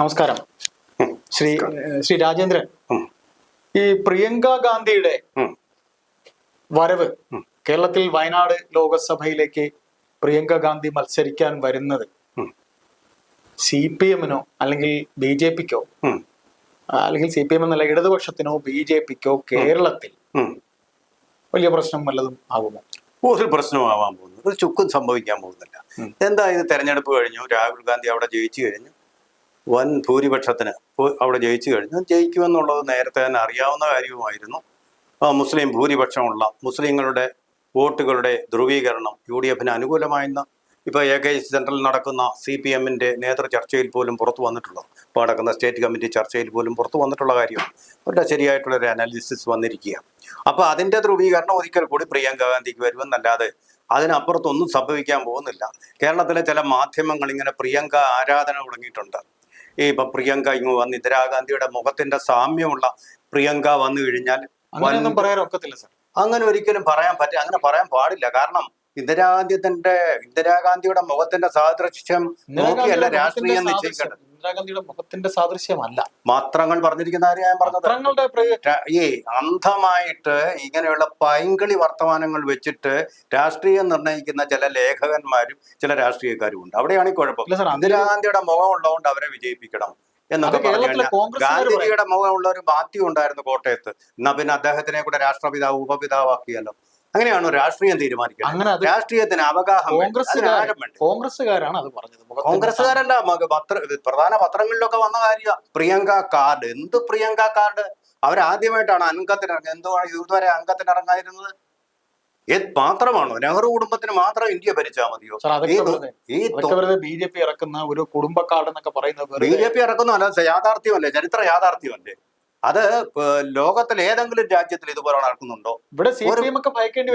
നമസ്കാരം. ശ്രീ ശ്രീ രാജേന്ദ്രൻ. ഈ പ്രിയങ്ക ഗാന്ധിയുടെ വരവ് കേരളത്തിൽ വയനാട് ലോകസഭയിലേക്ക് പ്രിയങ്ക ഗാന്ധി മത്സരിക്കാൻ വരുന്നത്. സി പി എമ്മിനോ അല്ലെങ്കിൽ ബി ജെ പിക്കോ? അല്ലെങ്കിൽ സി പി എം എന്നല്ല ഇടതുപക്ഷത്തിനോ ബി ജെ പിക്കോ കേരളത്തിൽ? വലിയ പ്രശ്നം വല്ലതും ആകുമോ ഒരു പ്രശ്നമാവാൻ പോകുന്നു. ഒരു ചുക്കും സംഭവിക്കാൻ പോകുന്നില്ല. എന്താ ഇത് തെരഞ്ഞെടുപ്പ് കഴിഞ്ഞു? രാഹുൽ ഗാന്ധി അവിടെ ജയിച്ചു കഴിഞ്ഞു. വൻ ഭൂരിപക്ഷത്തിന് അവിടെ ജയിച്ചു കഴിഞ്ഞു. ജയിക്കുമെന്നുള്ളത് നേരത്തെ തന്നെ അറിയാവുന്ന കാര്യവുമായിരുന്നു. മുസ്ലിം ഭൂരിപക്ഷമുള്ള മുസ്ലിങ്ങളുടെ വോട്ടുകളുടെ ധ്രുവീകരണം യു ഡി എഫിന് അനുകൂലമായെന്ന് ഇപ്പോൾ എ കെ സെൻട്രലിൽ നടക്കുന്ന സി പി എമ്മിന്റെ നേതൃ ചർച്ചയിൽ പോലും പുറത്തു വന്നിട്ടുള്ളത്. ഇപ്പോൾ നടക്കുന്ന സ്റ്റേറ്റ് കമ്മിറ്റി ചർച്ചയിൽ പോലും പുറത്തു വന്നിട്ടുള്ള കാര്യമാണ്. അവരുടെ ശരിയായിട്ടുള്ളൊരു അനാലിസിസ് വന്നിരിക്കുക അപ്പോൾ അതിന്റെ ധ്രുവീകരണം ഒരിക്കൽ കൂടി പ്രിയങ്ക ഗാന്ധിക്ക് വരുമെന്നല്ലാതെ അതിനപ്പുറത്തൊന്നും സംഭവിക്കാൻ പോകുന്നില്ല. കേരളത്തിലെ ചില മാധ്യമങ്ങൾ ഇങ്ങനെ പ്രിയങ്ക ആരാധന തുടങ്ങിയിട്ടുണ്ട്. ഈ ഇപ്പൊ പ്രിയങ്ക ഇങ്ങ് വന്ന് ഇന്ദിരാഗാന്ധിയുടെ മുഖത്തിന്റെ സാമ്യമുള്ള പ്രിയങ്ക വന്നു കഴിഞ്ഞാൽ അങ്ങനെയൊന്നും വൻ- പറയാൻ ഒക്കത്തില്ല സർ. അങ്ങനെ ഒരിക്കലും പറയാൻ പറ്റില്ല അങ്ങനെ പറയാൻ പാടില്ല. കാരണം ഇന്ദിരാഗാന്ധിന്റെ ഇന്ദിരാഗാന്ധിയുടെ മുഖത്തിന്റെ സാദൃശ്യം നോക്കിയല്ല രാഷ്ട്രീയം നിശ്ചയിക്കേണ്ടത്. ഇന്ദിരാഗാന്ധിയുടെ മുഖത്തിന്റെ സാദൃശ്യമല്ല. മാത്രങ്ങൾ പറഞ്ഞിരിക്കുന്ന കാര്യം ഞാൻ പറഞ്ഞത്. ഈ അന്ധമായിട്ട് ഇങ്ങനെയുള്ള പൈങ്കിളി വർത്തമാനങ്ങൾ വെച്ചിട്ട് രാഷ്ട്രീയം നിർണയിക്കുന്ന ചില ലേഖകന്മാരും ചില രാഷ്ട്രീയക്കാരും ഉണ്ട്. അവിടെയാണ് ഈ കുഴപ്പം. ഇന്ദിരാഗാന്ധിയുടെ മുഖം ഉള്ളതുകൊണ്ട് അവരെ വിജയിപ്പിക്കണം എന്നൊക്കെ പറഞ്ഞു ഗാന്ധിജിയുടെ മുഖമുള്ള ഒരു ബാധ്യം ഉണ്ടായിരുന്നു കോട്ടയത്ത്. എന്നാ പിന്നെ അദ്ദേഹത്തിനെ കൂടെ രാഷ്ട്രപിതാവ് ഉപപിതാവാക്കിയല്ലോ. അങ്ങനെയാണോ രാഷ്ട്രീയം തീരുമാനിക്കുന്നത്. അങ്ങനെ രാഷ്ട്രീയത്തിന് അവഗാഹം. കോൺഗ്രസ്സുകാരാണ് അത് പറഞ്ഞത്. കോൺഗ്രസ്സുകാരല്ല പത്ര പ്രധാന പത്രങ്ങളിലൊക്കെ വന്ന കാര്യ. പ്രിയങ്ക കാർഡ്. എന്ത് പ്രിയങ്ക കാർഡ്? അവരാദ്യമായിട്ടാണ് അംഗത്തിന് എന്തോ ഇതുവരെ അംഗത്തിനിറങ്ങായിരുന്നത് മാത്രമാണോ നെഹ്റു കുടുംബത്തിന് മാത്രം ഇന്ത്യ ഭരിച്ചാൽ മതിയോ? ഈ ബി ജെ പി ഇറക്കുന്ന ഒരു കുടുംബ കാർഡ് എന്നൊക്കെ പറയുന്നത് ബി ജെ പി ഇറക്കുന്നു അല്ല യാഥാർത്ഥ്യമല്ലേ? ചരിത്ര യാഥാർത്ഥ്യമല്ലേ? അത് ലോകത്തിലേതെങ്കിലും ലോകത്തിൽ ഏതെങ്കിലും രാജ്യത്തിൽ ഇതുപോലെ നടക്കുന്നുണ്ടോ?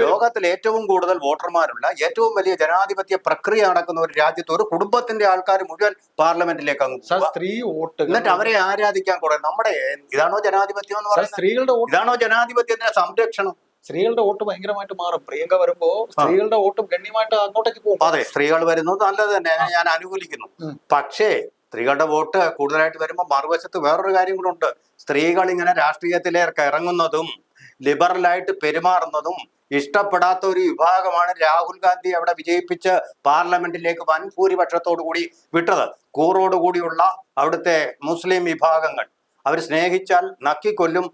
ലോകത്തിൽ ഏറ്റവും കൂടുതൽ വോട്ടർമാരുള്ള ഏറ്റവും വലിയ ജനാധിപത്യ പ്രക്രിയ നടക്കുന്ന ഒരു രാജ്യത്ത് ഒരു കുടുംബത്തിന്റെ ആൾക്കാർ മുഴുവൻ പാർലമെന്റിലേക്ക് അങ്ങ് സ്ത്രീ വോട്ട് എന്നിട്ട് അവരെ ആരാധിക്കാൻ കുറെ നമ്മുടെ ഇതാണോ ജനാധിപത്യം എന്ന് പറയുന്നത്? സ്ത്രീകളുടെ ഇതാണോ ജനാധിപത്യത്തിന്റെ സംരക്ഷണം? സ്ത്രീകളുടെ വോട്ട് ഭയങ്കരമായിട്ട് മാറും. പ്രിയങ്ക വരുമ്പോ സ്ത്രീകളുടെ വോട്ടും ഗണ്യമായിട്ട് അങ്ങോട്ടേക്ക് പോകും. അതെ സ്ത്രീകൾ വരുന്നത് നല്ലത് തന്നെ. ഞാൻ അനുകൂലിക്കുന്നു. പക്ഷേ സ്ത്രീകളുടെ വോട്ട് കൂടുതലായിട്ട് വരുമ്പോൾ മറുവശത്ത് വേറൊരു കാര്യം കൂടെ സ്ത്രീകൾ ഇങ്ങനെ രാഷ്ട്രീയത്തിലേക്ക് ഇറങ്ങുന്നതും ലിബറലായിട്ട് പെരുമാറുന്നതും ഇഷ്ടപ്പെടാത്ത ഒരു വിഭാഗമാണ് രാഹുൽ ഗാന്ധി അവിടെ വിജയിപ്പിച്ച് പാർലമെന്റിലേക്ക് വൻ ഭൂരിപക്ഷത്തോടു കൂടി വിട്ടത്. കൂറോടുകൂടിയുള്ള അവിടുത്തെ മുസ്ലിം വിഭാഗങ്ങൾ. അവർ സ്നേഹിച്ചാൽ നക്കിക്കൊല്ലും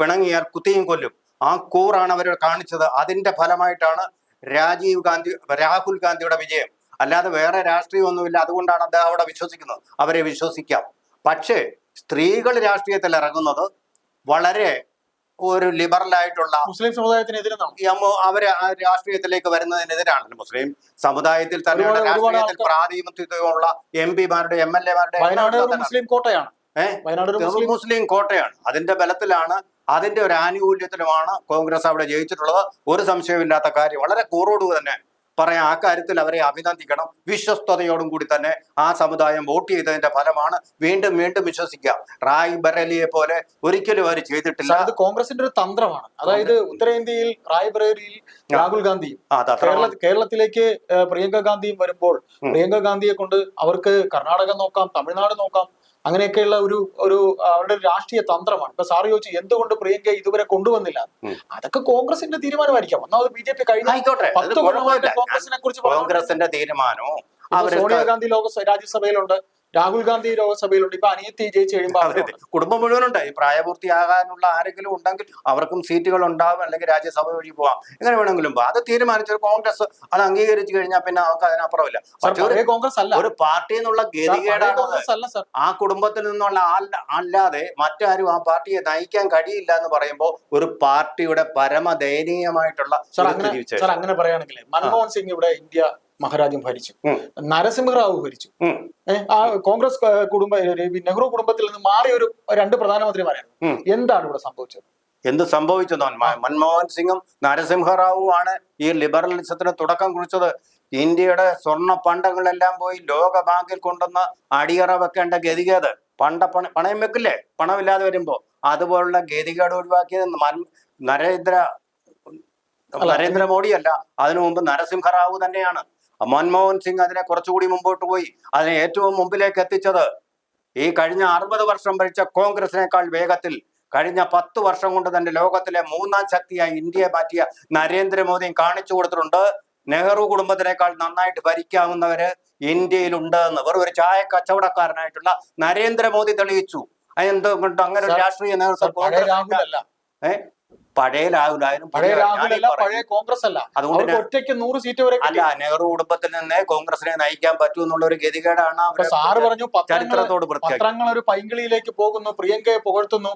പിണങ്ങിയാൽ കുത്തിയും കൊല്ലും. ആ കൂറാണ് അവർ കാണിച്ചത്. അതിന്റെ ഫലമായിട്ടാണ് രാജീവ് ഗാന്ധി രാഹുൽ ഗാന്ധിയുടെ വിജയം. അല്ലാതെ വേറെ രാഷ്ട്രീയമൊന്നുമില്ല. അതുകൊണ്ടാണ് അദ്ദേഹം അവിടെ വിശ്വസിക്കുന്നത്. അവരെ വിശ്വസിക്കാം. പക്ഷേ സ്ത്രീകൾ രാഷ്ട്രീയത്തിൽ ഇറങ്ങുന്നത് വളരെ ഒരു ലിബറലായിട്ടുള്ള മുസ്ലിം സമുദായത്തിനെതിരെ അവരെ രാഷ്ട്രീയത്തിലേക്ക് വരുന്നതിനെതിരാണ് മുസ്ലിം സമുദായത്തിൽ തന്നെയുള്ള രാഷ്ട്രീയത്തിൽ പ്രാതിനിധ്യമുള്ള എം പിമാരുടെ എം എൽ എമാരുടെ മുസ്ലിം കോട്ടയാണ്. ഏഹ് മുസ്ലിം മുസ്ലിം കോട്ടയാണ്. അതിന്റെ ബലത്തിലാണ് അതിന്റെ ഒരു ആനുകൂല്യത്തിലുമാണ് കോൺഗ്രസ് അവിടെ ജയിച്ചിട്ടുള്ളത്. ഒരു സംശയമില്ലാത്ത കാര്യം. വളരെ കൂറോട് തന്നെ പറയാം ആ കാര്യത്തിൽ അവരെ അഭിനന്ദിക്കണം. വിശ്വസ്തയോടും കൂടി തന്നെ ആ സമുദായം വോട്ട് ചെയ്തതിന്റെ ഫലമാണ് വീണ്ടും വീണ്ടും വിശ്വസിക്കുക. റായ് ബറേലിയെ പോലെ ഒരിക്കലും അവർ ചെയ്തിട്ടില്ല. അത് കോൺഗ്രസിന്റെ ഒരു തന്ത്രമാണ്. അതായത് ഉത്തരേന്ത്യയിൽ റായ് ബറേലിയിൽ രാഹുൽ ഗാന്ധിയും കേരളത്തിലേക്ക് പ്രിയങ്ക ഗാന്ധിയും വരുമ്പോൾ. പ്രിയങ്ക ഗാന്ധിയെ കൊണ്ട് അവർക്ക് കർണാടക നോക്കാം തമിഴ്നാട് നോക്കാം അങ്ങനെയൊക്കെയുള്ള ഒരു ഒരു അവരുടെ രാഷ്ട്രീയ തന്ത്രമാണ്. ഇപ്പൊ സാറ് ചോദിച്ചു എന്തുകൊണ്ട് പ്രിയങ്ക ഇതുവരെ കൊണ്ടുവന്നില്ല. അതൊക്കെ കോൺഗ്രസിന്റെ തീരുമാനമായിരിക്കാം. ഒന്നാമത് ബി ജെ പി കഴിഞ്ഞ പത്ത് കൊല്ലമായിട്ട് കോൺഗ്രസിനെ കുറിച്ച് കോൺഗ്രസിന്റെ തീരുമാനവും അവർ സോണിയാഗാന്ധി ലോക രാജ്യസഭയിലുണ്ട്. രാഹുൽ ഗാന്ധി ലോകസഭയിലുണ്ട്. ഇപ്പൊ അനിയത്തി ജയിച്ച് കഴിയുമ്പോൾ. കുടുംബം മുഴുവനുണ്ട് ഈ പ്രായപൂർത്തിയാകാനുള്ള ആരെങ്കിലും ഉണ്ടെങ്കിൽ അവർക്കും സീറ്റുകൾ ഉണ്ടാവും അല്ലെങ്കിൽ രാജ്യസഭ വഴി പോവാം. എങ്ങനെ വേണമെങ്കിലും അത് തീരുമാനിച്ചൊരു കോൺഗ്രസ് അത് അംഗീകരിച്ചു കഴിഞ്ഞാൽ പിന്നെ അവർക്ക് അതിനപ്പുറമില്ല. ഒരു കോൺഗ്രസ് അല്ല. ഒരു പാർട്ടി എന്നുള്ള സാർ, ഗതികേടാണ് ആ കുടുംബത്തിൽ നിന്നുള്ള അല്ലാതെ മറ്റാരും ആ പാർട്ടിയെ നയിക്കാൻ കഴിയില്ല എന്ന് പറയുമ്പോൾ ഒരു പാർട്ടിയുടെ പരമദയനീയമായിട്ടുള്ള. അങ്ങനെ പറയുകയാണെങ്കിൽ മൻമോഹൻ സിംഗ് ഇവിടെ ഇന്ത്യ മഹാരാജ്യം ഭരിച്ചു. നരസിംഹറാവു ഭരിച്ചു. ആ കോൺഗ്രസ് കുടുംബ നെഹ്റു കുടുംബത്തിൽ നിന്ന് മാറിയ ഒരു രണ്ട് പ്രധാനമന്ത്രിമാരായിരുന്നു. എന്താണ് ഇവിടെ സംഭവിച്ചത്? എന്ത് സംഭവിച്ചു മൻമോഹൻ സിംഗും നരസിംഹറാവുമാണ് ഈ ലിബറലിസത്തിന് തുടക്കം കുറിച്ചത്. ഇന്ത്യയുടെ സ്വർണ പണ്ടങ്ങളെല്ലാം പോയി ലോക ബാങ്കിൽ കൊണ്ടുവന്ന് അടിയറ വെക്കേണ്ട ഗതികേത് പണ്ട പണ പണയം വെക്കില്ലേ? പണമില്ലാതെ വരുമ്പോ അതുപോലുള്ള ഗതികേട് ഒഴിവാക്കിയത് നരേന്ദ്ര നരേന്ദ്രമോദിയല്ല അതിനു മുമ്പ് നരസിംഹറാവു തന്നെയാണ്. മൻമോഹൻ സിംഗ് അതിനെ കുറച്ചുകൂടി മുമ്പോട്ട് പോയി. അതിനെ ഏറ്റവും മുമ്പിലേക്ക് എത്തിച്ചത് ഈ കഴിഞ്ഞ അറുപത് വർഷം ഭരിച്ച കോൺഗ്രസിനേക്കാൾ വേഗത്തിൽ കഴിഞ്ഞ പത്ത് വർഷം കൊണ്ട് തന്നെ ലോകത്തിലെ മൂന്നാം ശക്തിയായി ഇന്ത്യയെ മാറ്റിയ നരേന്ദ്രമോദിയും കാണിച്ചു കൊടുത്തിട്ടുണ്ട്. നെഹ്റു കുടുംബത്തിനേക്കാൾ നന്നായിട്ട് ഭരിക്കാവുന്നവര് ഇന്ത്യയിലുണ്ട് എന്ന്. വെറും ഒരു ചായ കച്ചവടക്കാരനായിട്ടുള്ള നരേന്ദ്രമോദി തെളിയിച്ചു. എന്തുകൊണ്ട് അങ്ങനെ ഒരു രാഷ്ട്രീയ നേതൃത്വം ഏഹ്? പഴയ രാഹുലായാലും പഴയ രാഹുലല്ല രാഹുൽ അല്ല പഴയ കോൺഗ്രസ് അല്ല. അതുകൊണ്ട് ഒറ്റയ്ക്ക് നൂറ് സീറ്റ് വരെ. അല്ല നെഹ്റു കുടുംബത്തിൽ നിന്ന് കോൺഗ്രസിനെ നയിക്കാൻ പറ്റൂ എന്നുള്ള ഒരു ഗതികേടാണ് സാറ് പറഞ്ഞു ചരിത്രത്തോട് പത്രങ്ങൾ ഒരു പൈങ്കിളിയിലേക്ക് പോകുന്നു പ്രിയങ്കയെ പുകഴ്ത്തുന്നു.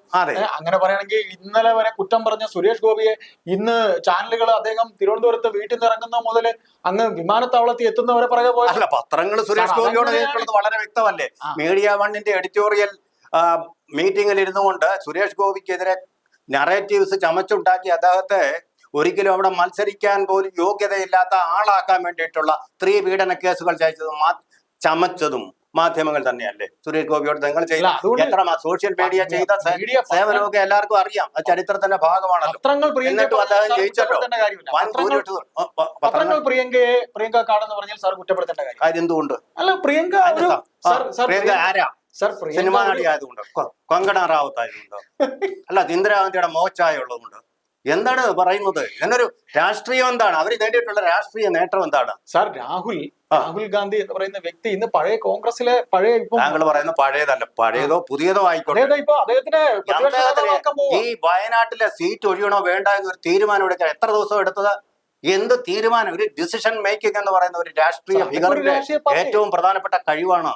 അങ്ങനെ പറയുകയാണെങ്കിൽ ഇന്നലെ വരെ കുറ്റം പറഞ്ഞ സുരേഷ് ഗോപിയെ ഇന്ന് ചാനലുകൾ അദ്ദേഹം തിരുവനന്തപുരത്ത് വീട്ടിൽ നിന്ന് ഇറങ്ങുന്ന മുതൽ അങ്ങ് വിമാനത്താവളത്തിൽ എത്തുന്നവരെ പറയാൻ പോയ അല്ല പത്രങ്ങൾ സുരേഷ് ഗോപിയോട്. വളരെ വ്യക്തമല്ലേ? മീഡിയ വണ്ണിന്റെ എഡിറ്റോറിയൽ മീറ്റിംഗിൽ ഇരുന്നുകൊണ്ട് സുരേഷ് ഗോപിക്കെതിരെ നറേറ്റീവ്സ് ചമച്ചുണ്ടാക്കി അദ്ദേഹത്തെ ഒരിക്കലും അവിടെ മത്സരിക്കാൻ പോലും യോഗ്യതയില്ലാത്ത ആളാക്കാൻ വേണ്ടിയിട്ടുള്ള സ്ത്രീ പീഡന കേസുകൾ ചയച്ചതും ചമച്ചതും മാധ്യമങ്ങൾ തന്നെയല്ലേ? സുരേഷ് ഗോപിയോട് നിങ്ങൾ ചെയ്ത എത്ര സോഷ്യൽ മീഡിയ ചെയ്ത സേവനമൊക്കെ എല്ലാവർക്കും അറിയാം. അത് ചരിത്രത്തിന്റെ ഭാഗമാണല്ലോ. എന്നിട്ടും അദ്ദേഹം ജയിച്ചല്ലോ. പത്രങ്ങൾ പ്രിയങ്കയെ പ്രിയങ്ക കാടെന്ന് പറഞ്ഞാൽ സാർ കുറ്റപ്പെടുത്തേണ്ട കാര്യം. എന്തുകൊണ്ട്? അല്ല ആ, പ്രിയങ്ക പ്രിയങ്ക- ആരാ? സാർ സിനിമാ നടി ആയതുകൊണ്ട് കൊങ്കണ റാവത്ത് ആയതുകൊണ്ട് അല്ല ഇന്ദിരാഗാന്ധിയുടെ മോച്ചായ ഉള്ളതുകൊണ്ട് എന്താണ് പറയുന്നത്? എന്നൊരു രാഷ്ട്രീയം എന്താണ്? അവർ നേടിയിട്ടുള്ള രാഷ്ട്രീയ നേട്ടം എന്താണ്? സാർ രാഹുൽ രാഹുൽ ഗാന്ധി എന്ന് പറയുന്ന വ്യക്തി ഇന്ന് പഴയ കോൺഗ്രസിലെ പഴയ താങ്കൾ പറയുന്ന പഴയതല്ല. പഴയതോ പുതിയതോ ആയിക്കോട്ടെ. ഈ വയനാട്ടിലെ സീറ്റ് ഒഴിയണോ വേണ്ട എന്നൊരു തീരുമാനം എടുക്കാൻ എത്ര ദിവസം എടുത്തത്? എന്ത് തീരുമാനം? ഒരു ഡിസിഷൻ മേക്കിംഗ് എന്ന് പറയുന്ന ഒരു രാഷ്ട്രീയ ഭീകരന്റെ ഫിഗറിന്റെ ഏറ്റവും പ്രധാനപ്പെട്ട കഴിവാണ്.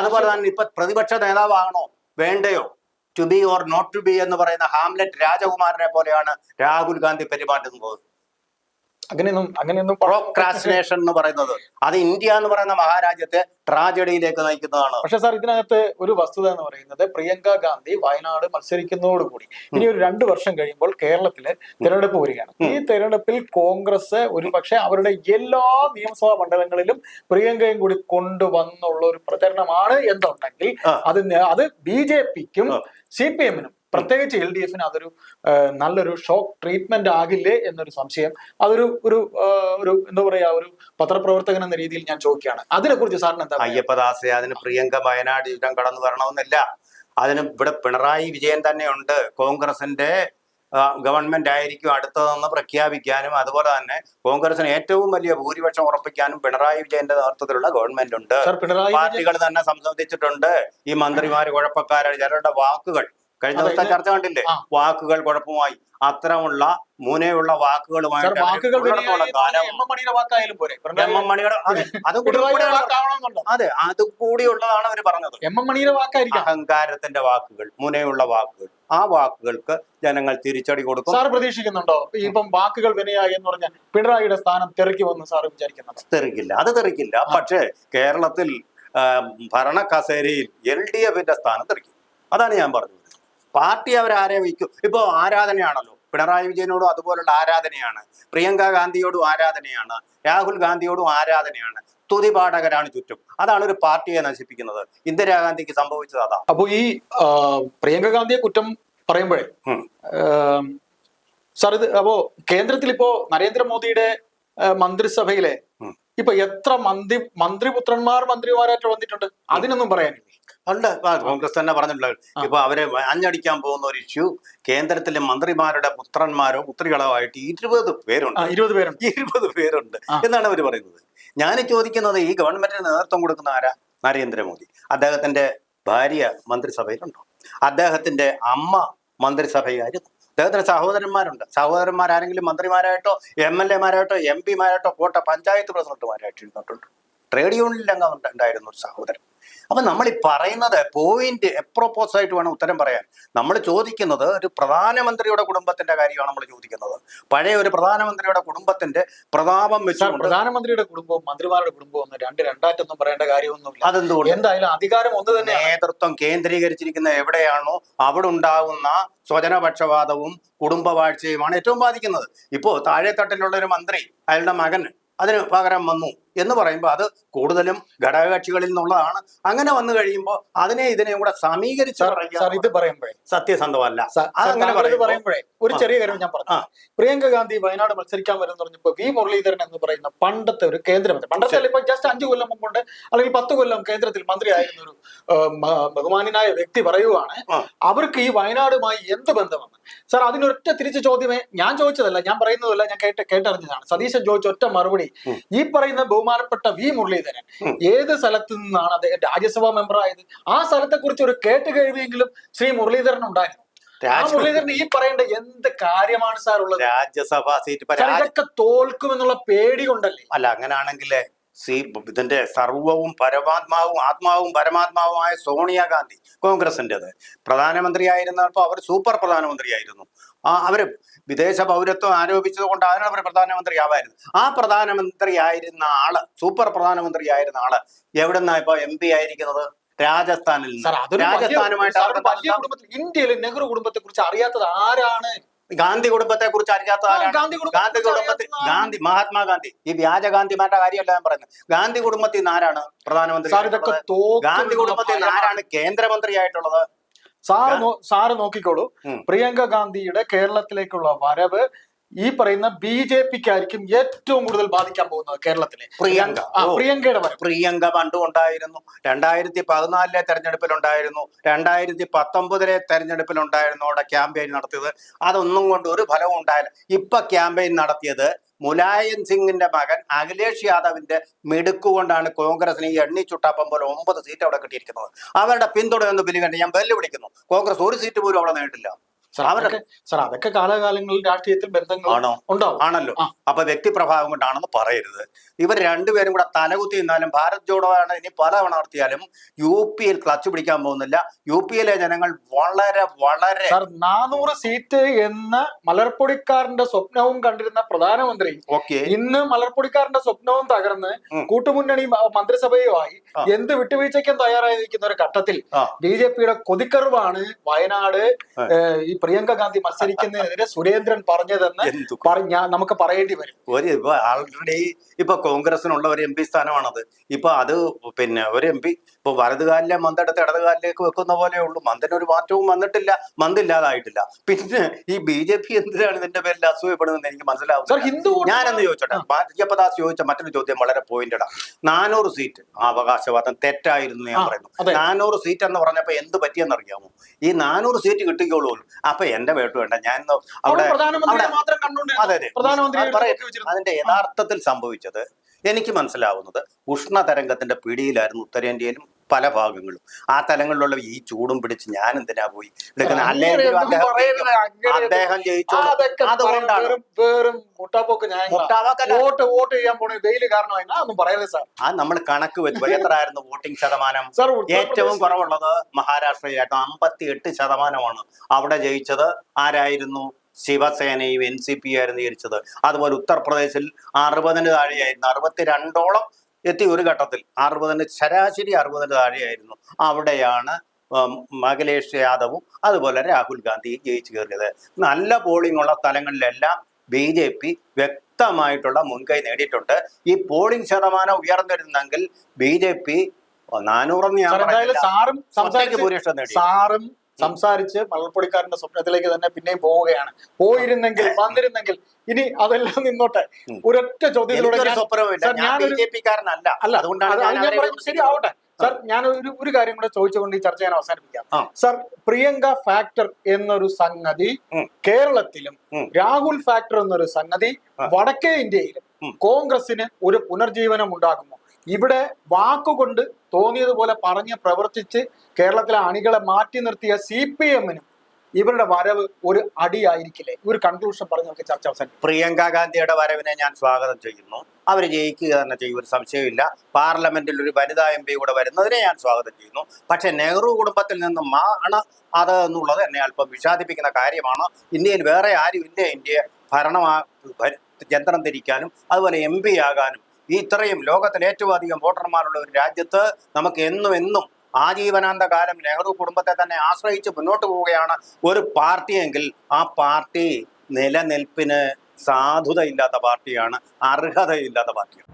അതുപോലെ തന്നെ ഇപ്പൊ പ്രതിപക്ഷ നേതാവാണോ വേണ്ടയോ? To be or not to be എന്ന് പറയുന്ന ഹാംലെറ്റ് രാജകുമാരനെ പോലെയാണ് രാഹുൽ ഗാന്ധി പെരുമാറ്റുന്നത്. അങ്ങനെയൊന്നും അങ്ങനെയൊന്നും പ്രോക്രാസിനേഷൻ പ്രോക്രാസ്റ്റിനേഷൻ എന്ന് പറയുന്നത്. അത് ഇന്ത്യ എന്ന് പറയുന്ന മഹാരാജ്യത്തെ ട്രാജഡിയിലേക്ക് നയിക്കുന്നതാണ്. പക്ഷെ സാർ ഇതിനകത്ത് ഒരു വസ്തുത എന്ന് പറയുന്നത് പ്രിയങ്ക ഗാന്ധി വയനാട് മത്സരിക്കുന്നതോടുകൂടി ഇനി ഒരു രണ്ടു വർഷം കഴിയുമ്പോൾ കേരളത്തിൽ തെരഞ്ഞെടുപ്പ് വരികയാണ്. ഈ തെരഞ്ഞെടുപ്പിൽ കോൺഗ്രസ് ഒരു പക്ഷെ അവരുടെ എല്ലാ നിയമസഭാ മണ്ഡലങ്ങളിലും പ്രിയങ്കയും കൂടി കൊണ്ടുവന്നുള്ള ഒരു പ്രചരണമാണ് എന്നുണ്ടെങ്കിൽ. അത് അത് ബി ജെ പിക്കും സി പി എമ്മിനും പ്രത്യേകിച്ച് എൽ ഡി എഫിന് അതൊരു നല്ലൊരു ഷോക്ക് ട്രീറ്റ്മെന്റ് ആകില്ലേ എന്നൊരു സംശയം. അതൊരു ഒരു ഒരു എന്താ പറയാ ഒരു പത്രപ്രവർത്തകൻ എന്ന രീതിയിൽ ഞാൻ ചോദിക്കുകയാണ്. അതിനെ കുറിച്ച് സാറിന് എന്താ? അയ്യപ്പദാസെ അതിന് പ്രിയങ്ക വയനാട് യുദ്ധം കടന്നു വരണമെന്നില്ല. അതിന് ഇവിടെ പിണറായി വിജയൻ തന്നെയുണ്ട് കോൺഗ്രസിന്റെ ഗവൺമെന്റ് ആയിരിക്കും അടുത്തതെന്ന് പ്രഖ്യാപിക്കാനും അതുപോലെ തന്നെ കോൺഗ്രസിന് ഏറ്റവും വലിയ ഭൂരിപക്ഷം ഉറപ്പിക്കാനും പിണറായി വിജയന്റെ നേതൃത്വത്തിലുള്ള ഗവൺമെന്റ് ഉണ്ട്. പാർട്ടികൾ തന്നെ സംബന്ധിച്ചിട്ടുണ്ട്. ഈ മന്ത്രിമാര് കുഴപ്പക്കാരാണ്. ചിലരുടെ വാക്കുകൾ കഴിഞ്ഞ ദിവസത്തെ ചർച്ച കണ്ടില്ലേ? വാക്കുകൾ കുഴപ്പമായി അത്തരമുള്ള മുനയുള്ള വാക്കുകളുമായിട്ട് അതെ അത് കൂടിയുള്ളതാണ് അവർ പറഞ്ഞത്. എം എം മണിയുടെ വാക്കായിരിക്കും. അഹങ്കാരത്തിന്റെ വാക്കുകൾ മുനയുള്ള വാക്കുകൾ ആ വാക്കുകൾക്ക് ജനങ്ങൾ തിരിച്ചടി കൊടുക്കും. സാർ പ്രതീക്ഷിക്കുന്നുണ്ടോ? ഇപ്പം വാക്കുകൾ വിനയായി എന്ന് പറഞ്ഞാൽ പിണറായിയുടെ സ്ഥാനം തെറിക്കുമെന്ന് സാർ വിചാരിക്കുന്നുണ്ട് തെറിക്കില്ല അത് തെറിക്കില്ല. പക്ഷേ കേരളത്തിൽ ഭരണ കസേരയിൽ എൽ ഡി എഫിന്റെ സ്ഥാനം തെറിക്കും. അതാണ് ഞാൻ പറഞ്ഞത്. പാർട്ടി അവരാരെ വയ്ക്കും? ഇപ്പോ ആരാധനയാണല്ലോ. പിണറായി വിജയനോടും അതുപോലുള്ള ആരാധനയാണ്. പ്രിയങ്ക ഗാന്ധിയോടും ആരാധനയാണ്. രാഹുൽ ഗാന്ധിയോടും ആരാധനയാണ്. സ്തുതിപാഠകരാണ് ചുറ്റും. അതാണ് ഒരു പാർട്ടിയെ നശിപ്പിക്കുന്നത്. ഇന്ദിരാഗാന്ധിക്ക് സംഭവിച്ചത് അതാ. അപ്പൊ ഈ പ്രിയങ്ക ഗാന്ധിയെ കുറ്റം പറയുമ്പോഴേ സാർ ഇത് അപ്പോ കേന്ദ്രത്തിൽ ഇപ്പോ നരേന്ദ്രമോദിയുടെ മന്ത്രിസഭയിലെ. ഇപ്പൊ എത്ര മന്ത്രി മന്ത്രിപുത്രന്മാർ മന്ത്രിമാരായിട്ട് വന്നിട്ടുണ്ട്? അതിനൊന്നും പറയാനില്ല? ഉണ്ട്. കോൺഗ്രസ് തന്നെ പറഞ്ഞിട്ടുള്ളത് ഇപ്പൊ അവരെ അഞ്ഞടിക്കാൻ പോകുന്ന ഒരു ഇഷ്യൂ കേന്ദ്രത്തിലെ മന്ത്രിമാരുടെ പുത്രന്മാരോ പുത്രികളോ ആയിട്ട് ഇരുപത് പേരുണ്ട്. ഇരുപത് പേരുണ്ട്. ഇരുപത് പേരുണ്ട്. എന്നാണ് അവർ പറയുന്നത്. ഞാൻ ചോദിക്കുന്നത് ഈ ഗവൺമെന്റിന് നേതൃത്വം കൊടുക്കുന്ന ആരാ? നരേന്ദ്രമോദി. അദ്ദേഹത്തിന്റെ ഭാര്യ മന്ത്രിസഭയിലുണ്ടോ? അദ്ദേഹത്തിന്റെ അമ്മ മന്ത്രിസഭയായിരുന്നു. അദ്ദേഹത്തിന് സഹോദരന്മാരുണ്ട്. സഹോദരന്മാരാരെങ്കിലും മന്ത്രിമാരായിട്ടോ എം എൽ എമാരായിട്ടോ എം പിമാരായിട്ടോ കോട്ട പഞ്ചായത്ത് പ്രസിഡന്റുമാരായിട്ട് ഇരുന്നിട്ടുണ്ട് ട്രേഡ് യൂണിയനിൽ അംഗം ഉണ്ട്- ഉണ്ടായിരുന്നു ഒരു സഹോദരൻ. അപ്പൊ നമ്മൾ ഈ പറയുന്നത് പോയിന്റ് എപ്രോപ്പോസ് ആയിട്ട് വേണം ഉത്തരം പറയാൻ. നമ്മൾ ചോദിക്കുന്നത് ഒരു പ്രധാനമന്ത്രിയുടെ കുടുംബത്തിന്റെ കാര്യമാണ് നമ്മൾ ചോദിക്കുന്നത്. പഴയ ഒരു പ്രധാനമന്ത്രിയുടെ കുടുംബത്തിന്റെ പ്രതാപം വെച്ച് പ്രധാനമന്ത്രിയുടെ കുടുംബവും മന്ത്രിമാരുടെ കുടുംബവും ഒന്നും രണ്ട് രണ്ടായിട്ടൊന്നും പറയേണ്ട കാര്യമൊന്നുമില്ല. അതെന്തുകൊണ്ട്? എന്തായാലും അധികാരം ഒന്ന് തന്നെ നേതൃത്വം കേന്ദ്രീകരിച്ചിരിക്കുന്ന എവിടെയാണോ അവിടെ ഉണ്ടാകുന്ന സ്വജനപക്ഷപാതവും കുടുംബവാഴ്ചയുമാണ് ഏറ്റവും ബാധിക്കുന്നത്. ഇപ്പോ താഴെത്തട്ടിലുള്ള ഒരു മന്ത്രി അയാളുടെ മകൻ അതിന് പകരം വന്നു. എന്ന് പറയുമ്പോൾ അത് കൂടുതലും ഘടകകക്ഷികളിൽ നിന്നുള്ളതാണ്. അങ്ങനെ വന്നു കഴിയുമ്പോൾ അതിനെ ഇതിനെയും കൂടെ സമീകരിച്ച് ഇത് പറയുമ്പോഴേ. സത്യസന്ധമല്ല. പറയുമ്പോൾ- പറയുമ്പോഴേ ഒരു ചെറിയ കാര്യം ഞാൻ പറഞ്ഞു. പ്രിയങ്ക ഗാന്ധി വയനാട് മത്സരിക്കാൻ വരും പറഞ്ഞപ്പോ വി മുരളീധരൻ എന്ന് പറയുന്ന പണ്ടത്തെ ഒരു കേന്ദ്രമന്ത്രി പണ്ടത്തെ ഇപ്പൊ ജസ്റ്റ് അഞ്ചു കൊല്ലം മുമ്പുണ്ട് അല്ലെങ്കിൽ പത്ത് കൊല്ലം കേന്ദ്രത്തിൽ മന്ത്രിയായിരുന്ന ഒരു ബഹുമാനായ വ്യക്തി പറയുവാണ് അവർക്ക് ഈ വയനാടുമായി എന്ത് ബന്ധമെന്ന് സാർ അതിനൊറ്റ തിരിച്ചു ചോദ്യമേ ഞാൻ ചോദിച്ചതല്ല ഞാൻ പറയുന്നതല്ല ഞാൻ കേട്ട കേട്ടറിഞ്ഞതാണ്. സതീശൻ ചോദിച്ച ഒറ്റ മറുപടി ഈ പറയുന്ന ബഹുമാനപ്പെട്ട വി മുരളീധരൻ. ഏത് സ്ഥലത്ത് നിന്നാണ് അദ്ദേഹം രാജ്യസഭാ മെമ്പർ ആയത്? ആ സ്ഥലത്തെ കുറിച്ച് ഒരു കേട്ട് കഴിവെങ്കിലും ശ്രീ മുരളീധരൻ ഉണ്ടായിരുന്നു. മുരളീധരൻ ഈ പറയേണ്ട എന്ത് കാര്യമാണ് സാർ ഉള്ളത്? രാജ്യസഭാ സീറ്റ് ഇപ്പൊ തോൽക്കും എന്നുള്ള ഇതൊക്കെ തോൽക്കുമെന്നുള്ള പേടി കൊണ്ടല്ലേ? അല്ല അങ്ങനെയാണെങ്കിൽ സി ഇതിന്റെ സർവവും പരമാത്മാവും ആത്മാവും പരമാത്മാവുമായ സോണിയാഗാന്ധി കോൺഗ്രസിന്റെത് പ്രധാനമന്ത്രിയായിരുന്നപ്പോൾ അവർ സൂപ്പർ പ്രധാനമന്ത്രിയായിരുന്നു. ആ അവർ വിദേശ പൗരത്വം ആരോപിച്ചത് കൊണ്ട് അതിനുള്ള ഒരു പ്രധാനമന്ത്രി ആവായിരുന്നു ആ പ്രധാനമന്ത്രി ആയിരുന്ന ആൾ സൂപ്പർ പ്രധാനമന്ത്രി ആയിരുന്ന ആൾ എവിടെന്നാ ഇപ്പൊ എം പി ആയിരിക്കുന്നത്? രാജസ്ഥാനിൽ രാജസ്ഥാനുമായിട്ട് ഇന്ത്യയിലെ നെഹ്റു കുടുംബത്തെ കുറിച്ച് അറിയാത്തത് ആരാണ്? ഗാന്ധി കുടുംബത്തെ കുറിച്ച് അറിയാത്ത ഗാന്ധി കുടുംബത്തിൽ ഗാന്ധി മഹാത്മാഗാന്ധി ഈ വ്യാജ ഗാന്ധിമാരുടെ കാര്യമല്ല ഞാൻ പറയുന്നത്. ഗാന്ധി കുടുംബത്തിൽ നിന്ന് ആരാണ് പ്രധാനമന്ത്രി ഗാന്ധി കുടുംബത്തിൽ നിന്ന് ആരാണ് കേന്ദ്രമന്ത്രി ആയിട്ടുള്ളത് സാറ് സാർ സാറ് നോക്കിക്കോളൂ. പ്രിയങ്ക ഗാന്ധിയുടെ കേരളത്തിലേക്കുള്ള വരവ് ഈ പറയുന്ന ബി ജെ പിക്കായിരിക്കും ഏറ്റവും കൂടുതൽ ബാധിക്കാൻ പോകുന്നത് കേരളത്തിലെ. പ്രിയങ്ക. പ്രിയങ്കയുടെ വരവ്. പ്രിയങ്ക പണ്ടും ഉണ്ടായിരുന്നു രണ്ടായിരത്തി പതിനാലിലെ തെരഞ്ഞെടുപ്പിലുണ്ടായിരുന്നു. രണ്ടായിരത്തി പത്തൊമ്പതിലെ തെരഞ്ഞെടുപ്പിലുണ്ടായിരുന്നു അവിടെ ക്യാമ്പയിൻ നടത്തിയത്. അതൊന്നും കൊണ്ട് ഒരു ഫലവും ഉണ്ടായില്ല. ഇപ്പൊ ക്യാമ്പയിൻ നടത്തിയത് മുലായം സിംഗിന്റെ മകൻ അഖിലേഷ് യാദവിന്റെ മിടുക്കുകൊണ്ടാണ് കോൺഗ്രസിന് ഈ എണ്ണി ചുട്ടാപ്പം പോലെ ഒമ്പത് സീറ്റ് അവിടെ കിട്ടിയിരിക്കുന്നത്. അവരുടെ പിന്തുണയൊന്ന് പിരികണ്ട് ഞാൻ വെല്ലുവിളിക്കുന്നു. കോൺഗ്രസ് ഒരു സീറ്റ് പോലും അവിടെ നേടില്ല സാർ അതൊക്കെ സാർ അതൊക്കെ കാലകാലങ്ങളിൽ രാഷ്ട്രീയത്തിൽ ബന്ധങ്ങൾ ആണോ? ഉണ്ടാവും. ആണല്ലോ. അപ്പൊ വ്യക്തിപ്രഭാവം കൊണ്ടാണെന്ന് പറയരുത്. ഇവർ രണ്ടുപേരും കൂടെ തലകുത്തി നിന്നാലും ഭാരത് ജോഡോ ആണ് ഇനി പലതവണ നടത്തിയാലും യു പിയിൽ ക്ലച്ച് പിടിക്കാൻ പോകുന്നില്ല. യു പിയിലെ ജനങ്ങൾ വളരെ വളരെ സാർ നാനൂറ് സീറ്റ് എന്ന മലർപ്പൊടിക്കാരന്റെ സ്വപ്നവും കണ്ടിരുന്ന പ്രധാനമന്ത്രി ഓക്കെ. ഇന്ന് മലർപ്പൊടിക്കാരന്റെ സ്വപ്നവും തകർന്ന് കൂട്ടുമുന്നണി മന്ത്രിസഭയോ മന്ത്രിസഭയുമായി. എന്ത് വിട്ടുവീഴ്ചയ്ക്കും തയ്യാറായി നിൽക്കുന്ന ഒരു ഘട്ടത്തിൽ. ബി ജെ പിയുടെ കൊതിക്കറിവാണ് വയനാട് പ്രിയങ്ക ഗാന്ധി മത്സരിക്കുന്നതിനെതിരെ സുരേന്ദ്രൻ പറഞ്ഞതെന്ന് നമുക്ക് പറയേണ്ടി വരും. ഒരു ഇപ്പൊ ആൾറെഡി ഇപ്പൊ കോൺഗ്രസിനുള്ള ഒരു എം പി സ്ഥാനമാണത്. ഇപ്പൊ അത് പിന്നെ ഒരു എം പി ഇപ്പൊ വലതുകാലിലെ മന്തെടുത്ത് ഇടതുകാലിലേക്ക് വെക്കുന്ന പോലെ ഉള്ളൂ. മന്ദിന് ഒരു മാറ്റവും വന്നിട്ടില്ല. മന്ദില്ലാതായിട്ടില്ല പിന്നെ ഈ ബി ജെ പി എന്തിനാണ് ഇതിന്റെ പേരിൽ അസൂയപ്പെടുന്നത് എനിക്ക് സാർ മനസ്സിലാവും ഞാനെന്ന് ചോദിച്ചോട്ടെ? ജപ്പദാസ് ചോദിച്ച മറ്റൊരു ചോദ്യം വളരെ പോയിന്റഡാ. നാനൂറ് സീറ്റ് അവകാശവാദം തെറ്റായിരുന്നു ഞാൻ ആ, പറയുന്നു. നാനൂറ് സീറ്റ് എന്ന് പറഞ്ഞപ്പോ എന്ത് പറ്റിയെന്ന് അറിയാമോ ഈ നാനൂറ് സീറ്റ് കിട്ടിക്കോളൂ. അപ്പൊ എന്റെ വേട്ട് വേണ്ട. ഞാൻ അവിടെ അതെ അതെ. അതിന്റെ യഥാർത്ഥത്തിൽ സംഭവിച്ചത് എനിക്ക് മനസ്സിലാവുന്നത് ഉഷ്ണതരംഗത്തിന്റെ പിടിയിലായിരുന്നു ഉത്തരേന്ത്യയിലും പല ഭാഗങ്ങളും. ആ തലങ്ങളിലുള്ള ഈ ചൂടും പിടിച്ച് ഞാൻ എന്തിനാ പോയി എടുക്കുന്നത് അങ്ങനെയൊന്നും അദ്ദേഹം ജയിച്ചു? അതുകൊണ്ടാണ്. വോട്ട് വോട്ട് ചെയ്യാൻ പോണ വെയിൽ കാരണമായി സാർ. ആ നമ്മൾ കണക്ക് വെച്ചു എത്രയായിരുന്നു വോട്ടിംഗ് ശതമാനം? ഏറ്റവും കുറവുള്ളത് മഹാരാഷ്ട്രയിലായിരുന്നു. അമ്പത്തി എട്ട് ശതമാനമാണ് അവിടെ ജയിച്ചത്. ആരായിരുന്നു? ശിവസേനയും എൻ സി പി ആയിരുന്നു ജയിച്ചത്. അതുപോലെ ഉത്തർപ്രദേശിൽ അറുപതിന് താഴെയായിരുന്നു. അറുപത്തിരണ്ടോളം എത്തി ഒരു ഘട്ടത്തിൽ. അറുപതിന് ശരാശരി അറുപതിന് താഴെയായിരുന്നു. അവിടെയാണ് അഖിലേഷ് യാദവും അതുപോലെ രാഹുൽ ഗാന്ധിയും ജയിച്ചു കയറിയത്. നല്ല പോളിംഗ് ഉള്ള സ്ഥലങ്ങളിലെല്ലാം ബി ജെ പി വ്യക്തമായിട്ടുള്ള മുൻകൈ നേടിയിട്ടുണ്ട്. ഈ പോളിംഗ് ശതമാനം ഉയർന്നിരുന്നെങ്കിൽ ബി ജെ പി നാനൂറെന്ന് ഞാൻ. സാറും ഭൂരിപക്ഷം നേടി സാറും സംസാരിച്ച് മലർപ്പൊടിക്കാരന്റെ സ്വപ്നത്തിലേക്ക് തന്നെ പിന്നെയും പോവുകയാണ്. പോയിരുന്നെങ്കിൽ വന്നിരുന്നെങ്കിൽ ഇനി അതെല്ലാം നിന്നോട്ടെ. ഒരൊറ്റ ചോദ്യത്തിലൂടെ ശരിയാവട്ടെ. സർ ഞാൻ ഒരു ഒരു കാര്യം കൂടെ ചോദിച്ചുകൊണ്ട് ഈ ചർച്ച ഞാൻ അവസാനിപ്പിക്കാം. സർ പ്രിയങ്ക ഫാക്ടർ എന്നൊരു സംഗതി കേരളത്തിലും രാഹുൽ ഫാക്ടർ എന്നൊരു സംഗതി വടക്കേ ഇന്ത്യയിലും. കോൺഗ്രസിന് ഒരു പുനർജീവനം ഉണ്ടാകുമോ? ഇവിടെ വാക്കുകൊണ്ട് തോന്നിയതുപോലെ പറഞ്ഞ് പ്രവർത്തിച്ച് കേരളത്തിലെ അണികളെ മാറ്റി നിർത്തിയ സി പി എമ്മിനും ഇവരുടെ വരവ് ഒരു അടിയായിരിക്കില്ലേ? ഒരു കൺക്ലൂഷൻ പറഞ്ഞ് നമുക്ക് ചർച്ച അവസാനം പ്രിയങ്ക ഗാന്ധിയുടെ വരവിനെ ഞാൻ സ്വാഗതം ചെയ്യുന്നു. അവർ ജയിക്കുക തന്നെ ചെയ്യും ഒരു സംശയമില്ല പാർലമെന്റിൽ ഒരു വനിതാ എം പി കൂടെ വരുന്നതിനെ ഞാൻ സ്വാഗതം ചെയ്യുന്നു. പക്ഷെ നെഹ്റു കുടുംബത്തിൽ നിന്നും ആണ് അത് എന്നുള്ളത് എന്നെ അല്പം വിഷാദിപ്പിക്കുന്ന കാര്യമാണ്. ഇന്ത്യയിൽ വേറെ ആരും ഇല്ല ഇന്ത്യയെ ഭരണമാ ഭര- യന്ത്രം തിരിക്കാനും അതുപോലെ എം പി ആകാനും ഈ ഇത്രയും ലോകത്തിന് ഏറ്റവും അധികം വോട്ടർമാരുള്ള ഒരു രാജ്യത്ത് നമുക്ക് എന്നും എന്നും ആജീവനാന്ത കാലം നെഹ്റു കുടുംബത്തെ തന്നെ ആശ്രയിച്ച് മുന്നോട്ട് പോവുകയാണ് ഒരു പാർട്ടിയെങ്കിൽ ആ പാർട്ടി നിലനിൽപ്പിന് സാധുതയില്ലാത്ത പാർട്ടിയാണ് അർഹതയില്ലാത്ത പാർട്ടിയാണ്.